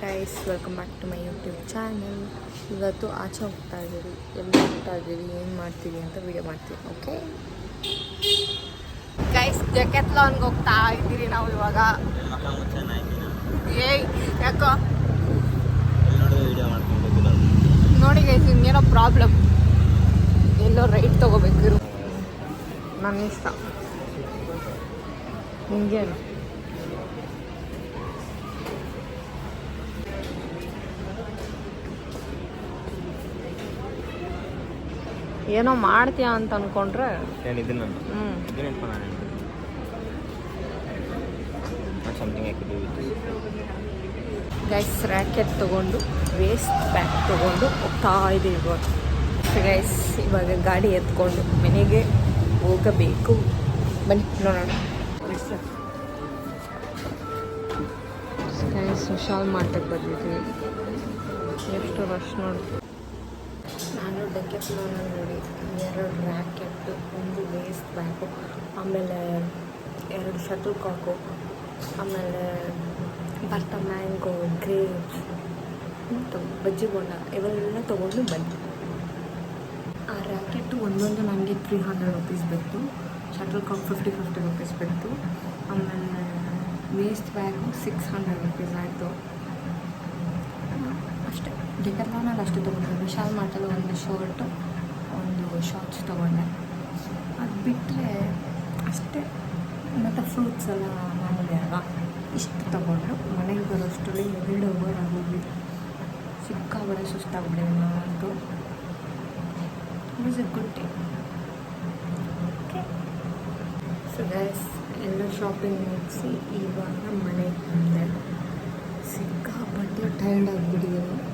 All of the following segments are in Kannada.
Guys welcome back to my YouTube channel ಇವತ್ತು ಆಚೆ ಹೋಗ್ತಾ ಇದ್ದೀವಿ ಎಲ್ಲಿ ಹೋಗ್ತಾ ಇದ್ದೀವಿ ಏನು ಮಾಡ್ತೀವಿ ಅಂತ ವಿಡಿಯೋ ಮಾಡ್ತೀವಿ ಓಕೆ ಗೈಸ್ ಜಕೆತ್ಲಾನ್ಗೆ ಹೋಗ್ತಾ ಇದ್ದೀರಿ ನಾವು ಇವಾಗ. ಏಯ್ ಯಾಕೋ? ನೋಡಿ ಗೈಸ್ ಇನ್ನೇನೋ ಪ್ರಾಬ್ಲಮ್ ಎಲ್ಲೋ ರೈಟ್ ತೊಗೋಬೇಕು. ನನ್ನ ಇಷ್ಟ ಹಿಂಗೇನು ಏನೋ ಮಾಡ್ತೀಯ ಅಂತ ಅನ್ಕೊಂಡ್ರೆ ಏನು ಇದನ್ನ ಹ್ಞೂ ಇದನ್ನ ಇಟ್ಕೊಂಡು ನಾನು something I could guys racket ತೊಗೊಂಡು ವೇಸ್ಟ್ ಬ್ಯಾಗ್ ತೊಗೊಂಡು ಹೋಗ್ತಾ ಇದೆ ಇವಾಗ. ಗೈಸ್ ಇವಾಗ ಗಾಡಿ ಎತ್ಕೊಂಡು ಮನೆಗೆ ಹೋಗಬೇಕು. ಬನ್ನಿ ನೋಡೋಣ. ಗೈಸ್ ವಿಶಾಲ್ ಮಾರ್ಟಕ್ಕೆ ಬಂದಿದ್ದೀವಿ. ಎಷ್ಟು ರಶ್ ನೋಡಿ. ನಾನು ಡೆಕೆತ್ಲೋನಲ್ಲಿ ನೋಡಿ, ಎರಡು ರ್ಯಾಕೆಟ್ಟು ಒಂದು ವೇಸ್ಟ್ ಬ್ಯಾಗು ಆಮೇಲೆ ಎರಡು ಶಟಲ್ ಕಾಕು ಆಮೇಲೆ ಭರ್ತ ಮ್ಯಾಂಗೋ ಗ್ರೇಪ್ಸ್ ಮತ್ತು ಬಜ್ಜಿ ಬೋಂಡ ಇವೆಲ್ಲ ತೊಗೊಂಡು ಬಂದೆ ಆ ರ್ಯಾಕೆಟು ಒಂದೊಂದು ನನಗೆ ತ್ರೀ ಹಂಡ್ರೆಡ್ ರುಪೀಸ್ ಬಿತ್ತು. Shuttle cock fifty fifty rupees ಬಿತ್ತು. ಆಮೇಲೆ waist bag six hundred rupees ಆಯಿತು. ಅಷ್ಟೇ ಡೆಕರ್ಲಾನಲ್ಲಿ ಅಷ್ಟೇ ತೊಗೊಂಡೆ ವಿಶಾಲ್ ಮಾರ್ಟಲ್ಲಿ ಒಂದು ಶರ್ಟು, ಒಂದು ಶಾರ್ಟ್ಸ್ ತೊಗೊಂಡೆ. ಅದು ಬಿಟ್ಟರೆ ಅಷ್ಟೇ. ಮತ್ತು ಫ್ರೂಟ್ಸ್ ಎಲ್ಲ ಮಾಮೂಲಿ ಅಲ್ವಾ? ಇಷ್ಟು ತೊಗೊಂಡು ಮನೆಗೆ ಬರೋಷ್ಟರಲ್ಲಿ ಎರಡು ಓವರ್ ಆಗೋಗಿ ಸಿಕ್ಕಾಬಳೆ ಸುಸ್ತಾಗ್ಬಿಡಿ ಅಂತ is a good day okay so guys ಎಲ್ಲ ಶಾಪಿಂಗ್ ಮುಗಿಸಿ ಇವಾಗ ಮನೆಗೆ ಬಂದೆ. ಸಿಕ್ಕಾಪಟ್ಟೆ ಟೈರ್ಡ್ ಆಗಿಬಿಟ್ಟಿದ್ದೀನಿ.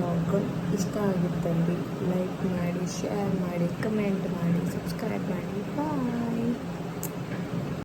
ವ್ಲಾಗ್ ಇಷ್ಟ ಆಗಿತ್ತಲ್ಲಿ ಲೈಕ್ ಮಾಡಿ ಶೇರ್ ಮಾಡಿ ಕಮೆಂಟ್ ಮಾಡಿ ಸಬ್ಸ್ಕ್ರೈಬ್ ಮಾಡಿ. ಬಾಯ್